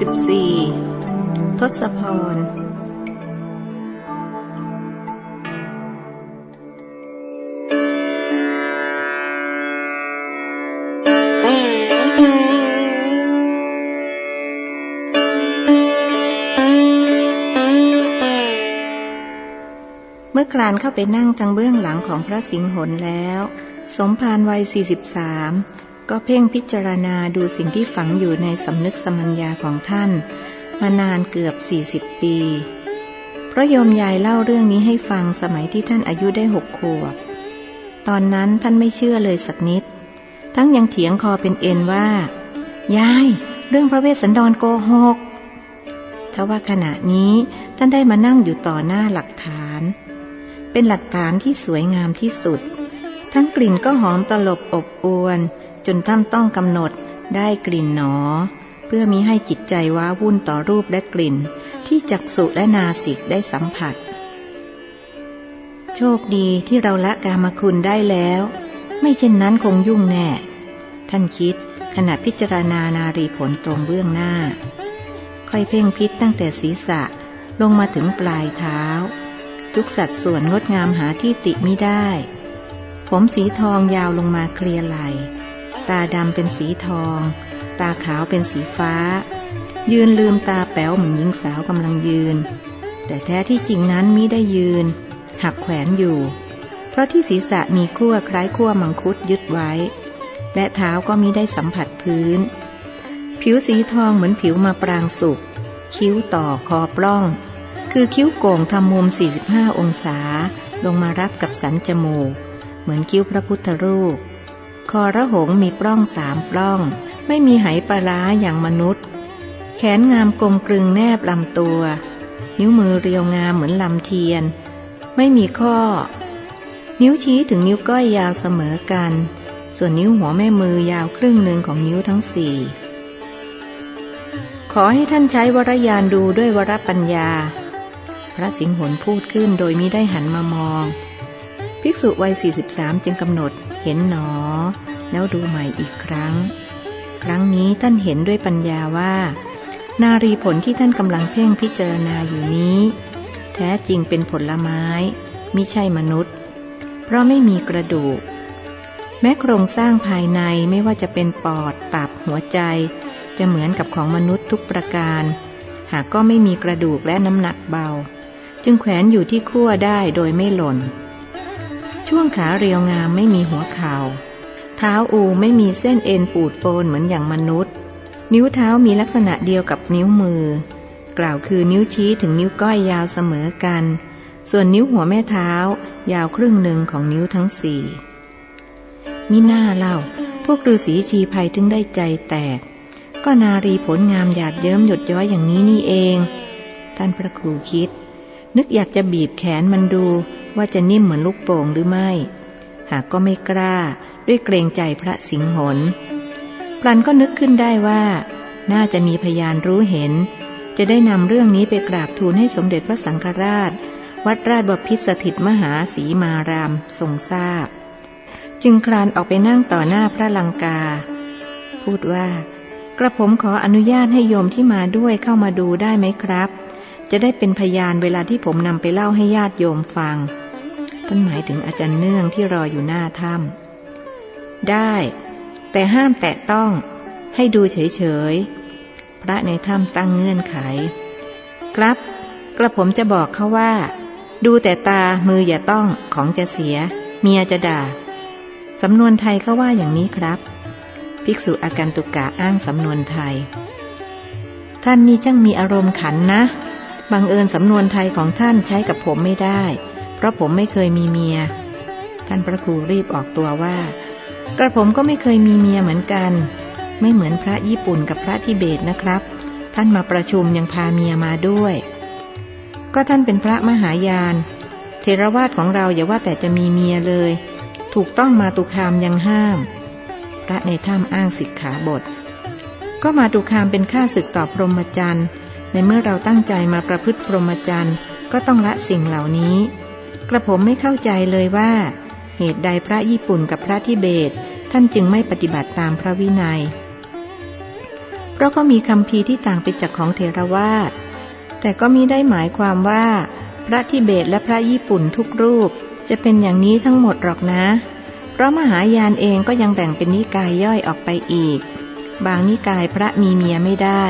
14 ทศพร เมื่อคลานเข้าไปนั่งทางเบื้องหลังของพระสิงห์หนแล้ว สมภารวัย 43 ก็เพ่งพิจารณาดูสิ่งที่ฝังอยู่ในสำนึกสมัญญาของท่าน มานานเกือบ 40 ปีเพราะโยมยายเล่าเรื่องนี้ให้ฟังสมัยที่ท่านอายุได้หกขวบ ตอนนั้นท่านไม่เชื่อเลยสักนิด ทั้งยังเถียงคอเป็นเอ็นว่า ยาย เรื่องพระเวสสันดรโกหกทว่าขณะนี้ท่านได้มานั่งอยู่ต่อหน้าหลักฐาน เป็นหลักฐานที่สวยงามที่สุด ทั้งกลิ่นก็หอมตลบอบอวน จนท่านต้องกำหนดได้กลิ่นหนอ เพื่อมีให้จิตใจว้าวุ่นต่อรูปและกลิ่น ที่จักษุและนาสิกได้สัมผัส โชคดีที่เราละกามคุณได้แล้ว ไม่เช่นนั้นคงยุ่งแน่ ท่านคิดขณะพิจารณานารีผลตรงเบื้องหน้า ค่อยเพ่งพิษตั้งแต่ศีรษะลงมาถึงปลายเท้า ทุกสัดส่วนงดงามหาที่ติไม่ได้ ผมสีทองยาวลงมาเคลียไหล ตาดำเป็นสีทอง ตาขาวเป็นสีฟ้า ยืนลืมตาแป๋วเหมือนหญิงสาวกำลังยืน แต่แท้ที่จริงนั้นมิได้ยืน หักแขวนอยู่ เพราะที่ศีรษะมีขั้วคล้ายขั้วมังคุดยึดไว้ และเท้าก็มิได้สัมผัสพื้น ผิวสีทองเหมือนผิวมาปรางสุก คิ้วต่อคอปล้อง คือคิ้วโก่งทำมุม 45 องศา ลงมารับกับสันจมูก เหมือนคิ้วพระพุทธรูป คอระหงมีปล้องสามปล้อง ไม่มีไหปลาร้าอย่างมนุษย์ แขนงามกลมกลึงแนบลำตัว นิ้วมือเรียวงามเหมือนลำเทียน ไม่มีข้อ นิ้วชี้ถึงนิ้วก้อยยาวเสมอกัน ส่วนนิ้วหัวแม่มือยาวครึ่งหนึ่งของนิ้วทั้งสี่ขอให้ท่านใช้วรยานดูด้วยวรปัญญา พระสิงห์หนพูดขึ้นโดยมิได้หันมามอง ภิกษุวัย 43 จึงกำหนด เห็นหนอ แล้วดูใหม่อีกครั้ง ครั้งนี้ท่านเห็นด้วยปัญญาว่า นารีผลที่ท่านกำลังเพ่งพิจารณาอยู่นี้ แท้จริงเป็นผลไม้มิใช่มนุษย์ เพราะไม่มีกระดูก แม้โครงสร้างภายในไม่ว่าจะเป็นปอดตับหัวใจ จะเหมือนกับของมนุษย์ทุกประการ หากก็ไม่มีกระดูกและน้ำหนักเบา จึงแขวนอยู่ที่ขั้วได้โดยไม่หล่น ช่วงขาเรียวงามไม่มีหัวเขา่า เท้าอูไม่มีเส้นเอ็นปูดโปนเหมือนอย่างมนุษย์ นิ้วเท้ามีลักษณะเดียวกับนิ้วมือ กล่าวคือนิ้วชี้ถึงนิ้วก้อยยาวเสมอกัน ส่วนนิ้วหัวแม่เท้า ยาวครึ่งหนึ่งของนิ้วทั้งสี่มิหน่าเล่า พวกฤาษีชีภัยถึงได้ใจแตก ก็นารีผลงามหยาดเยิ้มหยดย้อยอย่างนี้นี่เอง ท่านพระครูคิด นึกอยากจะบีบแขนมันดู ว่าจะนิ่มเหมือนลูกโป่งหรือไม่ หากก็ไม่กล้าด้วยเกรงใจพระสิงห์หนพลันก็นึกขึ้นได้ว่า น่าจะมีพยานรู้เห็น จะได้นำเรื่องนี้ไปกราบทูลให้สมเด็จพระสังฆราช วัดราชบพิตรสถิตมหาสีมารามทรงทราบ จึงคลานออกไปนั่งต่อหน้าพระลังกา พูดว่ากระผมขออนุญาตให้โยมที่มาด้วยเข้ามาดูได้ไหมครับ จะได้เป็นพยานเวลาที่ผมนำไปเล่าให้ญาติโยมฟัง ท่านหมายถึงอาจารย์เนื่องที่รออยู่หน้าถ้ำได้ แต่ห้ามแตะต้องให้ดูเฉยๆ พระในถ้ำตั้งเงื่อนไข ครับ กระผมจะบอกเขาว่า ดูแต่ตามืออย่าต้องของจะเสีย เมียจะด่า สำนวนไทยเขาว่าอย่างนี้ครับ ภิกษุอาการตุกะอ้างสำนวนไทย ท่านนี่ช่างมีอารมณ์ขันนะ บังเอิญสำนวนไทยของท่านใช้กับผมไม่ได้ เพราะผมไม่เคยมีเมีย ท่านพระครูรีบออกตัวว่า กระผมก็ไม่เคยมีเมียเหมือนกัน ไม่เหมือนพระญี่ปุ่นกับพระทิเบตนะครับ ท่านมาประชุมยังพาเมียมาด้วย ก็ท่านเป็นพระมหายาน เทรวาสของเราอย่าว่าแต่จะมีเมียเลย ถูกต้องมาตุคามยังห้าม พระในถ้ำอ้างสิกขาบท ก็มาตุคามเป็นข้าศึกต่อพรหมจรรย์ ในเมื่อเราตั้งใจมาประพฤติพรหมจรรย์ก็ต้องละสิ่งเหล่านี้ กระผมไม่เข้าใจเลยว่า เหตุใดพระญี่ปุ่นกับพระทิเบต ท่านจึงไม่ปฏิบัติตามพระวินัย เพราะก็มีคำพีที่ต่างไปจากของเทรวาสแต่ก็มิได้หมายความว่า พระทิเบตและพระญี่ปุ่นทุกรูป จะเป็นอย่างนี้ทั้งหมดหรอกนะ เพราะมหายานเองก็ยังแบ่งเป็นนิกายย่อยออกไปอีก บางนิกายพระมีเมียไม่ได้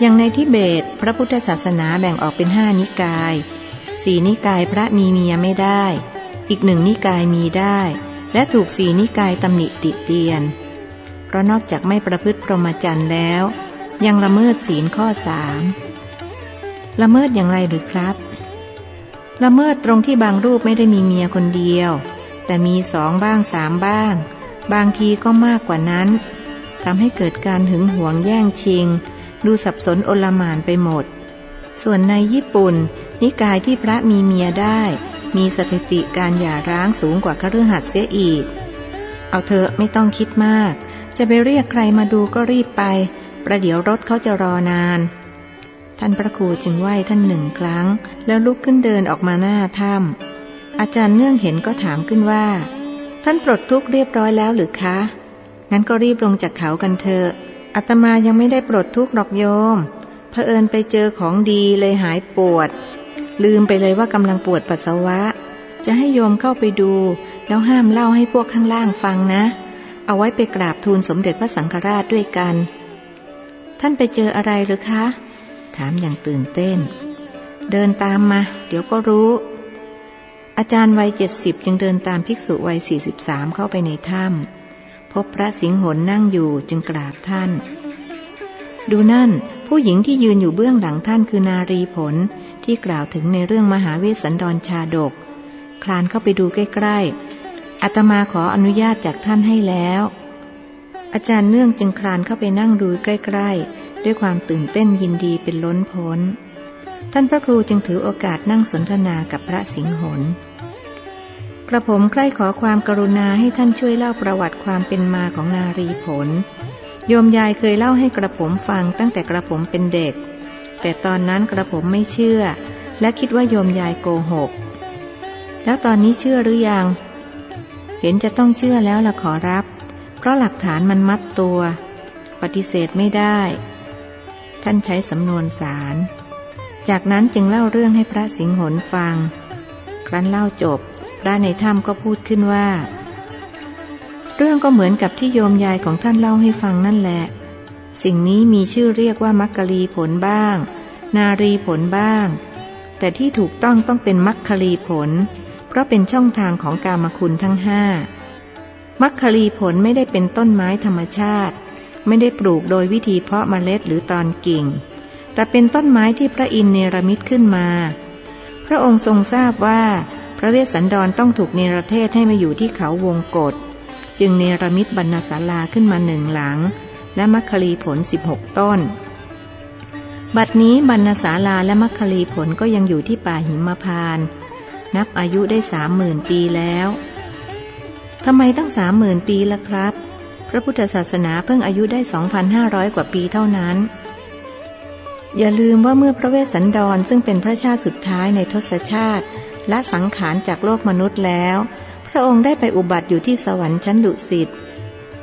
อย่างในทิเบต พระพุทธศาสนาแบ่งออกเป็นห้านิกายสี่นิกายพระมีเมียไม่ได้ อีกหนึ่งนิกายมีได้ และถูกสี่นิกายตำหนิติเตียน เพราะนอกจากไม่ประพฤติพรหมจรรย์แล้ว ยังละเมิดศีลข้อสามละเมิดอย่างไรหรือครับ ละเมิดตรงที่บางรูปไม่ได้มีเมียคนเดียว แต่มีสองบ้างสามบ้าง บางทีก็มากกว่านั้นทำให้เกิดการหึงหวงแย่งชิง ดูสับสนโอลหมานไปหมด ส่วนในญี่ปุ่น นิกายที่พระมีเมียได้ มีสถิติการหย่าร้างสูงกว่าคฤหัสถ์เสียอีก เอาเถอะไม่ต้องคิดมาก จะไปเรียกใครมาดูก็รีบไป ประเดี๋ยวรถเขาจะรอนาน ท่านพระครูจึงไหว้ท่านหนึ่งครั้ง แล้วลุกขึ้นเดินออกมาหน้าถ้ำอาจารย์เนื่องเห็นก็ถามขึ้นว่า ท่านปลดทุกข์เรียบร้อยแล้วหรือคะงั้นก็รีบลงจากเขากันเถอะ อาตมายังไม่ได้ปลดทุกข์หรอกโยมเผอิญไปเจอของดีเลยหายปวด ลืมไปเลยว่ากำลังปวดปัสสาวะ จะให้โยมเข้าไปดู แล้วห้ามเล่าให้พวกข้างล่างฟังนะ เอาไว้ไปกราบทูลสมเด็จพระสังฆราชด้วยกัน ท่านไปเจออะไรหรือคะ ถามอย่างตื่นเต้น เดินตามมา เดี๋ยวก็รู้ อาจารย์วัยเจ็ดสิบจึงเดินตามภิกษุวัยสี่สิบสามเข้าไปในถ้ำ บพระสิงห์หนนั่งอยู่จึงกราบท่าน ดูนั่น ผู้หญิงที่ยืนอยู่เบื้องหลังท่านคือนารีผลที่กล่าวถึงในเรื่องมหาเวสสันดรชาดก คลานเข้าไปดูใกล้ๆอาตมาขออนุญาตจากท่านให้แล้ว อาจารย์เนื่องจึงคลานเข้าไปนั่งดูใกล้ ๆ ด้วยความตื่นเต้นยินดีเป็นล้นพ้น ท่านพระครูจึงถือโอกาสนั่งสนทนากับพระสิงห์หน กระผมใคร่ขอความกรุณาให้ท่านช่วยเล่าประวัติความเป็นมาของนารีผล โยมยายเคยเล่าให้กระผมฟังตั้งแต่กระผมเป็นเด็ก แต่ตอนนั้นกระผมไม่เชื่อ และคิดว่าโยมยายโกหก แล้วตอนนี้เชื่อหรือยัง เห็นจะต้องเชื่อแล้วละขอรับ เพราะหลักฐานมันมัดตัว ปฏิเสธไม่ได้ ท่านใช้สำนวนสาร จากนั้นจึงเล่าเรื่องให้พระสิงห์หนฟัง ครั้นเล่าจบ พระในถ้ำก็พูดขึ้นว่า เรื่องก็เหมือนกับที่โยมยายของท่านเล่าให้ฟังนั่นแหละ สิ่งนี้มีชื่อเรียกว่ามัคคลีผลบ้าง นารีผลบ้าง แต่ที่ถูกต้องต้องเป็นมัคคลีผล เพราะเป็นช่องทางของกามคุณทั้งห้ามัคคลีผลไม่ได้เป็นต้นไม้ธรรมชาติ ไม่ได้ปลูกโดยวิธีเพาะเมล็ดหรือตอนกิ่ง แต่เป็นต้นไม้ที่พระอินเนรมิตขึ้นมา พระองค์ทรงทราบว่า พระเวสสันดรต้องถูกเนรเทศให้มาอยู่ที่เขาวงกฏจึงเนรมิตบรรณศาลาขึ้นมาหนึ่งหลัง และมัคคลีผลสิบหกต้น บัดนี้บรรณศาลาและมัคคลีผลก็ยังอยู่ที่ป่าหิมพาน นับอายุได้สามหมื่นปีแล้วทำไมตั้งสามหมื่นปีละครับ พระพุทธศาสนาเพิ่งอายุได้ 2,500 กว่าปีเท่านั้น อย่าลืมว่าเมื่อพระเวสสันดรซึ่งเป็นพระชาติสุดท้ายในทศชาติ ละสังขารจากโลกมนุษย์แล้ว พระองค์ได้ไปอุบัติอยู่ที่สวรรค์ชั้นดุสิต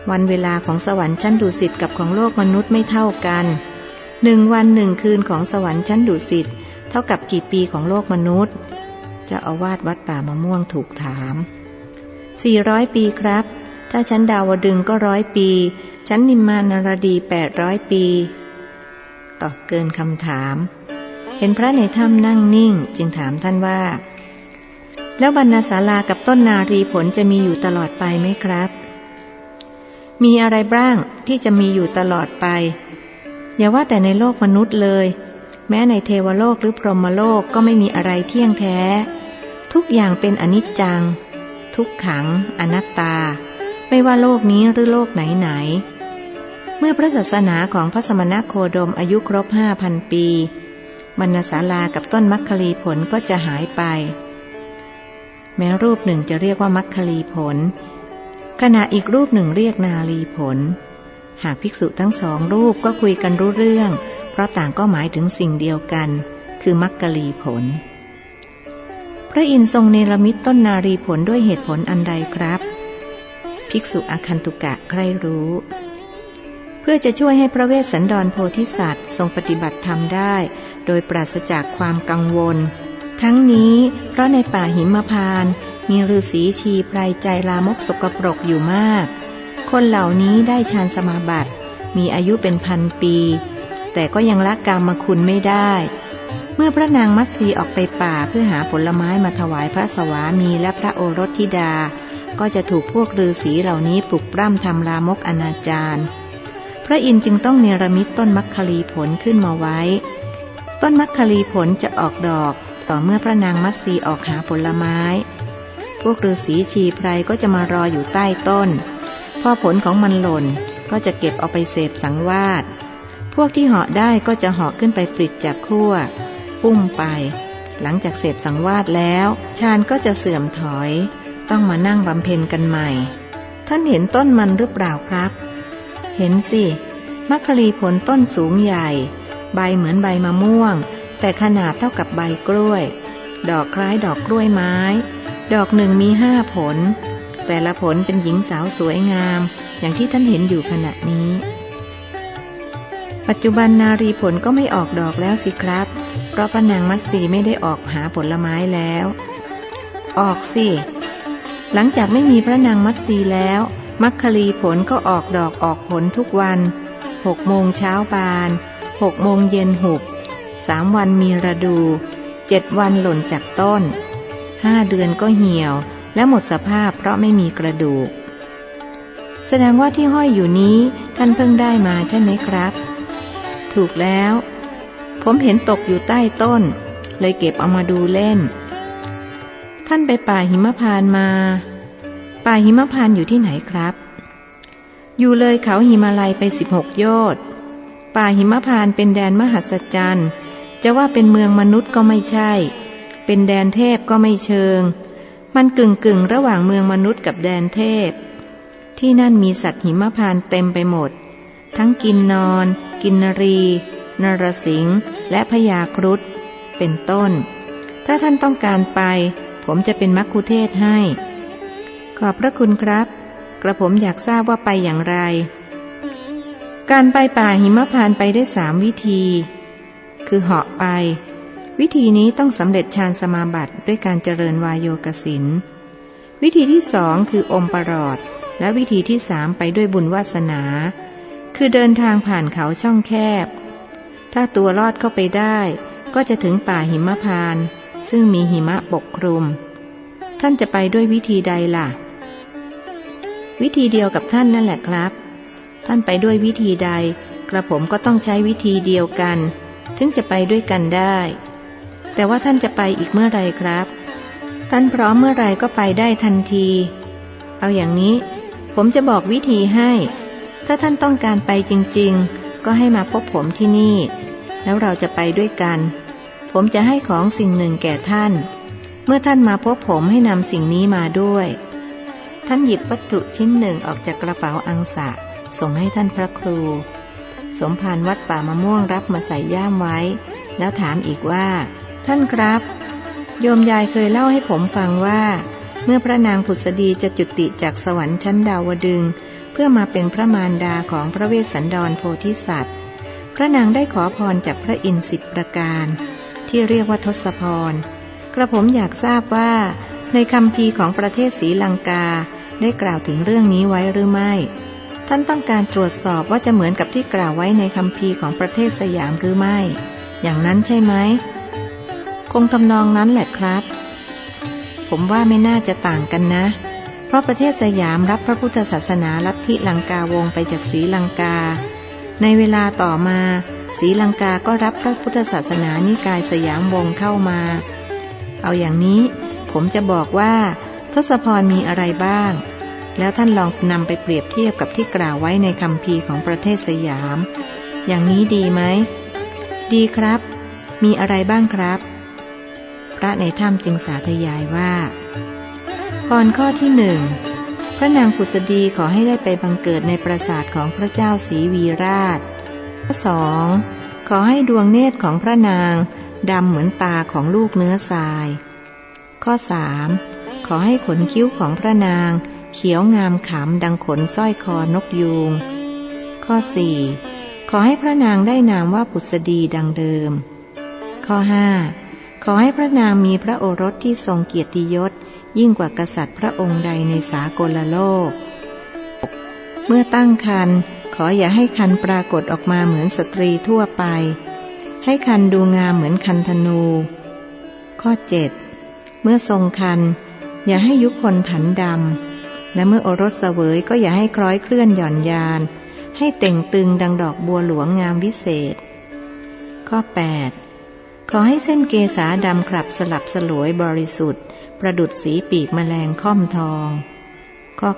วันเวลาของสวรรค์ชั้นดุสิตกับของโลกมนุษย์ไม่เท่ากันหนึ่งวันหนึ่งคืนของสวรรค์ชั้นดุสิตเท่ากับกี่ปีของโลกมนุษย์เจะอาวาสวัดป่ามะม่วงถูกถาม 400 ปีครับ ถ้าชั้นดาวดึงก็ร้อยปี ชั้นนิมมานารดีแปดร้อยปี ตอบเกินคำถาม เห็นพระในถ้ำนั่งนิ่ง จึงถามท่านว่า แล้วบรรณศาลากับต้นนารีผลจะมีอยู่ตลอดไปไหมครับ มีอะไรบ้างที่จะมีอยู่ตลอดไป อย่าว่าแต่ในโลกมนุษย์เลย แม้ในเทวโลกหรือพรหมโลกก็ไม่มีอะไรเที่ยงแท้ ทุกอย่างเป็นอนิจจัง ทุกขัง อนัตตา ไม่ว่าโลกนี้หรือโลกไหนไหน เมื่อพระศาสนาของพระสมณโคดมอายุครบห้าพันปีบรรณศาลากับต้นมัคคลีผลก็จะหายไป แม้รูปหนึ่งจะเรียกว่ามัคคลีผล ขณะอีกรูปหนึ่งเรียกนาลีผล หากภิกษุทั้งสองรูปก็คุยกันรู้เรื่อง เพราะต่างก็หมายถึงสิ่งเดียวกัน คือมัคคลีผล พระอินทร์ทรงเนรมิตต้นนารีผลด้วยเหตุผลอันใดครับ ภิกษุอคันตุกะใครรู้ เพื่อจะช่วยให้พระเวสสันดรโพธิสัตว์ ทรงปฏิบัติธรรมได้ โดยปราศจากความกังวล ทั้งนี้เพราะในป่าหิมพานต์มีฤาษีชีไพรใจลามกสกปรกอยู่มาก คนเหล่านี้ได้ฌานสมาบัติ มีอายุเป็นพันปี แต่ก็ยังละกามคุณไม่ได้ เมื่อพระนางมัตสีออกไปป่าเพื่อหาผลไม้มาถวายพระสวามีและพระโอรสธิดา ก็จะถูกพวกฤาษีเหล่านี้ปลุกปล้ำทำลามกอนาจารพระอินทร์จึงต้องเนรมิตต้นมัคคลีผลขึ้นมาไว้ ต้นมัคคลีผลจะออกดอก ต่อเมื่อพระนางมัตสีออกหาผลไม้ พวกฤาษีชีไพรก็จะมารออยู่ใต้ต้น พอผลของมันหล่นก็จะเก็บเอาไปเสพสังวาส พวกที่เหาะได้ก็จะเหาะขึ้นไปปลิดจากขั้วอุ้มไป หลังจากเสพสังวาสแล้วฌานก็จะเสื่อมถอย ต้องมานั่งบำเพ็ญกันใหม่ ท่านเห็นต้นมันหรือเปล่าครับ เห็นสิมัคคลีผลต้นสูงใหญ่ ใบเหมือนใบมะม่วง แต่ขนาดเท่ากับใบกล้วย ดอกคล้ายดอกกล้วยไม้ ดอกหนึ่งมีห้าผล แต่ละผลเป็นหญิงสาวสวยงาม อย่างที่ท่านเห็นอยู่ขณะนี้ ปัจจุบันนารีผลก็ไม่ออกดอกแล้วสิครับ เพราะพระนางมัตสีไม่ได้ออกหาผลไม้แล้ว ออกสิ หลังจากไม่มีพระนางมัตสีแล้วมัคคลีผลก็ออกดอกออกผลทุกวันหกโมงเช้าบานหกโมงเย็นหุบ สามวันมีระดูเจ็ดวันหล่นจากต้นห้าเดือนก็เหี่ยว และหมดสภาพเพราะไม่มีกระดูก แสดงว่าที่ห้อยอยู่นี้ท่านเพิ่งได้มาใช่ไหมครับ ถูกแล้ว ผมเห็นตกอยู่ใต้ต้น เลยเก็บเอามาดูเล่น ท่านไปป่าหิมพานมา ป่าหิมพานอยู่ที่ไหนครับ อยู่เลยเขาหิมาลัยไปสิบหกโยชน์ป่าหิมพานเป็นแดนมหัศจรรย์ จะว่าเป็นเมืองมนุษย์ก็ไม่ใช่ เป็นแดนเทพก็ไม่เชิง มันกึ่งกึ่งระหว่างเมืองมนุษย์กับแดนเทพ ที่นั่นมีสัตว์หิมพานเต็มไปหมด ทั้งกินนอน กินนรี นรสิงห์และพญาครุฑเป็นต้น ถ้าท่านต้องการไป ผมจะเป็นมัคคุเทศให้ ขอบพระคุณครับ กระผมอยากทราบว่าไปอย่างไร การไปป่าหิมพานไปได้สามวิธี คือเหาะไป วิธีนี้ต้องสำเร็จฌานสมาบัติด้วยการเจริญวายโยกสินวิธีที่สองคืออมปรอด และวิธีที่สามไปด้วยบุญวาสนา คือเดินทางผ่านเขาช่องแคบ ถ้าตัวรอดเข้าไปได้ ก็จะถึงป่าหิมพาน ซึ่งมีหิมะปกคลุม ท่านจะไปด้วยวิธีใดล่ะ วิธีเดียวกับท่านนั่นแหละครับ ท่านไปด้วยวิธีใด กระผมก็ต้องใช้วิธีเดียวกัน ถึงจะไปด้วยกันได้ แต่ว่าท่านจะไปอีกเมื่อไรครับ ท่านพร้อมเมื่อไรก็ไปได้ทันที เอาอย่างนี้ ผมจะบอกวิธีให้ ถ้าท่านต้องการไปจริง ๆ ก็ให้มาพบผมที่นี่ แล้วเราจะไปด้วยกัน ผมจะให้ของสิ่งหนึ่งแก่ท่าน เมื่อท่านมาพบผมให้นำสิ่งนี้มาด้วย ท่านหยิบวัตถุชิ้นหนึ่งออกจากกระเป๋าอังสะส่งให้ท่านพระครู สมภารวัดป่ามะม่วงรับมาใส่ย่ามไว้ แล้วถามอีกว่า ท่านครับ โยมยายเคยเล่าให้ผมฟังว่า เมื่อพระนางผุษดีจะจุติจากสวรรค์ชั้นดาวดึง เพื่อมาเป็นพระมารดาของพระเวสสันดรโพธิสัตว์ พระนางได้ขอพรจากพระอินทร์สิบประการ ที่เรียกว่าทศพร กระผมอยากทราบว่า ในคำพีของประเทศศรีลังกาได้กล่าวถึงเรื่องนี้ไว้หรือไม่ ท่านต้องการตรวจสอบว่าจะเหมือนกับที่กล่าวไว้ในคำพีของประเทศสยามหรือไม่ อย่างนั้นใช่ไหม คงทำนองนั้นแหละครับ ผมว่าไม่น่าจะต่างกันนะ เพราะประเทศสยามรับพระพุทธศาสนาลัทธิลังกาวงไปจากศรีลังกา ในเวลาต่อมาศรีลังกาก็รับพระพุทธศาสนานิกายสยามวงเข้ามา เอาอย่างนี้ ผมจะบอกว่า ทศพรมีอะไรบ้าง แล้วท่านลองนำไปเปรียบเทียบกับที่กล่าวไว้ในคำพีของประเทศสยาม อย่างนี้ดีไหม ดีครับ มีอะไรบ้างครับ พระในถ้ำจึงสาธยายว่าพรข้อที่หนึ่งพระนางผุษดีขอให้ได้ไปบังเกิดในปราสาทของพระเจ้าศรีวีราชข้อสองขอให้ดวงเนตรของพระนางดำเหมือนตาของลูกเนื้อทราย ข้อสามขอให้ขนคิ้วของพระนาง เขียวงามขำดังขนสร้อยคอนกยูง ข้อ 4. ขอให้พระนางได้นามว่าผุษดีดังเดิม ข้อ 5. ขอให้พระนางมีพระโอรสที่ทรงเกียรติยศ ยิ่งกว่ากษัตริย์พระองค์ใดในสากลโลก เมื่อตั้งครรภ์ขออย่าให้คันปรากฏออกมาเหมือนสตรีทั่วไป ให้คันดูงามเหมือนคันธนู ข้อ 7. เมื่อทรงคันอย่าให้ยุคนถันดำ และเมื่อโอรสเสวยก็อย่าให้คล้อยเคลื่อนหย่อนยาน ให้เต่งตึงดังดอกบัวหลวงงามวิเศษ ข้อ 8. ขอให้เส้นเกษาดำคลับสลับสลวยบริสุทธิ์ ประดุดสีปีกแมลงค่อมทอง ข้อ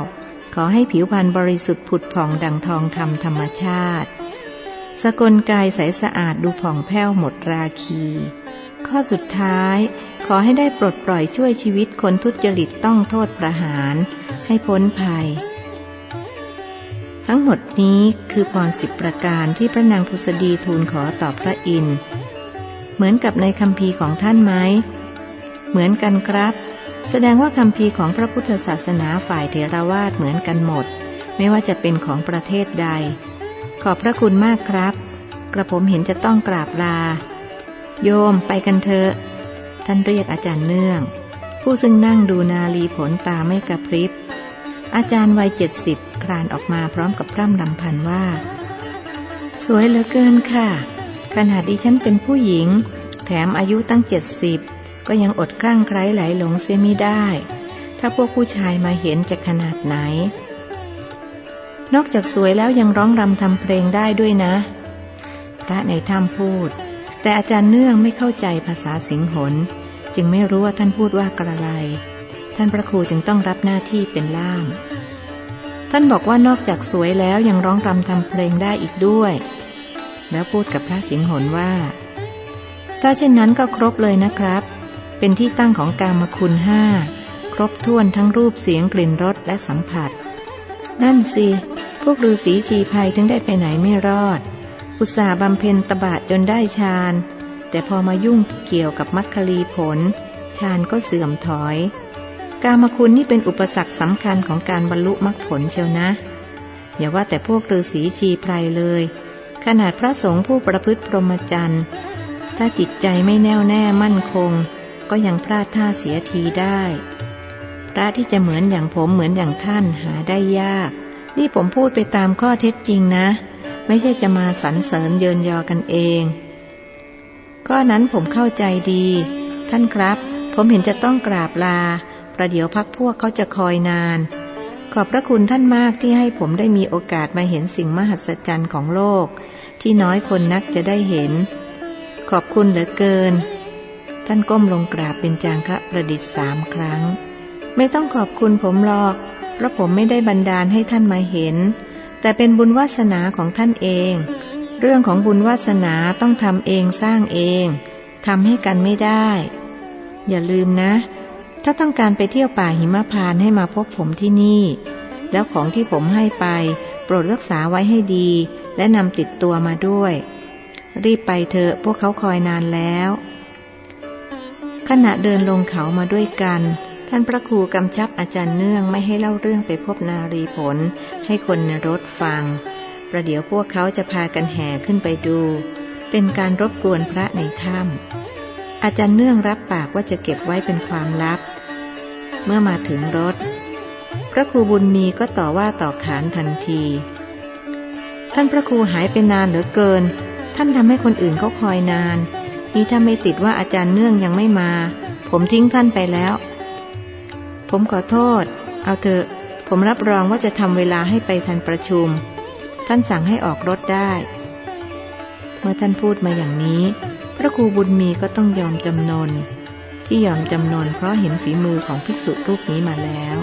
9. ขอให้ผิวพรรณบริสุทธิ์ผุดผ่องดังทองคำธรรมชาติ สกลกายใสสะอาดดูผ่องแผ้วหมดราคี ข้อสุดท้าย ขอให้ได้ปลดปล่อยช่วยชีวิตคนทุจริตต้องโทษประหาร ให้พ้นภัย ทั้งหมดนี้คือพรสิบประการที่พระนางพุษดีทูลขอต่อพระอินทร์เหมือนกับในคำพีของท่านไหม เหมือนกันครับ แสดงว่าคำพีของพระพุทธศาสนาฝ่ายเทรวาสเหมือนกันหมด ไม่ว่าจะเป็นของประเทศใด ขอบพระคุณมากครับ กระผมเห็นจะต้องกราบลา โยมไปกันเถอะ ท่านเรียกอาจารย์เนื่อง ผู้ซึ่งนั่งดูนาลีผลตาไม่กระพริบ อาจารย์วัยเจ็ดสิบคลานออกมาพร้อมกับพร่ำรำพันว่า สวยเหลือเกินค่ะ ขนาดดิฉันเป็นผู้หญิง แถมอายุตั้งเจ็ดสิบก็ยังอดคลั่งไคล้ไหลหลงเสียไม่ได้ ถ้าพวกผู้ชายมาเห็นจะขนาดไหน นอกจากสวยแล้วยังร้องรำทำเพลงได้ด้วยนะ พระในถ้ำพูด แต่อาจารย์เนื่องไม่เข้าใจภาษาสิงหนจึงไม่รู้ว่าท่านพูดว่ากระไร ท่านพระครูจึงต้องรับหน้าที่เป็นล่าม ท่านบอกว่านอกจากสวยแล้วยังร้องรำทำเพลงได้อีกด้วย แล้วพูดกับพระสิงหนว่า ถ้าเช่นนั้นก็ครบเลยนะครับ เป็นที่ตั้งของกามคุณห้าครบถ้วนทั้งรูปเสียงกลิ่นรสและสัมผัส นั่นสิ พวกฤาษีชีภัยถึงได้ไปไหนไม่รอด อุตส่าห์บำเพ็ญตบะจนได้ฌาน แต่พอมายุ่งเกี่ยวกับมัคคลีผลฌานก็เสื่อมถอย กามคุณนี่เป็นอุปสรรคสำคัญของการบรรลุมรรคผลเชียวนะ อย่าว่าแต่พวกฤาษีชีไพรเลย ขนาดพระสงฆ์ผู้ประพฤติพรหมจรรย์ ถ้าจิตใจไม่แน่วแน่มั่นคง ก็ยังพลาดท่าเสียทีได้ พระที่จะเหมือนอย่างผมเหมือนอย่างท่านหาได้ยาก นี่ผมพูดไปตามข้อเท็จจริงนะ ไม่ใช่จะมาสรรเสริญเยินยอกันเองข้อนั้นผมเข้าใจดี ท่านครับ ผมเห็นจะต้องกราบลา ประเดี๋ยวพักพวกเขาจะคอยนาน ขอบพระคุณท่านมากที่ให้ผมได้มีโอกาสมาเห็นสิ่งมหัศจรรย์ของโลก ที่น้อยคนนักจะได้เห็น ขอบคุณเหลือเกิน ท่านก้มลงกราบเป็นจางคะประดิษฐ์สามครั้ง ไม่ต้องขอบคุณผมหรอก เพราะผมไม่ได้บันดาลให้ท่านมาเห็น แต่เป็นบุญวาสนาของท่านเอง เรื่องของบุญวาสนาต้องทำเองสร้างเองทำให้กันไม่ได้ อย่าลืมนะ ถ้าต้องการไปเที่ยวป่าหิมพานให้มาพบผมที่นี่ แล้วของที่ผมให้ไป โปรดรักษาไว้ให้ดี และนำติดตัวมาด้วย รีบไปเถอะพวกเขาคอยนานแล้ว ขณะเดินลงเขามาด้วยกัน ท่านพระครูกำชับอาจารย์เนื่องไม่ให้เล่าเรื่องไปพบนารีผล ให้คนในรถฟัง ประเดี๋ยวพวกเขาจะพากันแห่ขึ้นไปดู เป็นการรบกวนพระในถ้ำอาจารย์เนื่องรับปากว่าจะเก็บไว้เป็นความลับ เมื่อมาถึงรถ พระครูบุญมีก็ต่อว่าต่อขานทันที ท่านพระครูหายไปนานเหลือเกิน ท่านทำให้คนอื่นเขาคอยนาน นี่ถ้าไม่ติดว่าอาจารย์เนื่องยังไม่มา ผมทิ้งท่านไปแล้ว ผมขอโทษ เอาเถอะ ผมรับรองว่าจะทำเวลาให้ไปทันประชุม ท่านสั่งให้ออกรถได้ เมื่อท่านพูดมาอย่างนี้ พระครูบุญมีก็ต้องยอมจำนน ที่ยอมจำนนเพราะเห็นฝีมือของภิกษุรูปนี้มาแล้ว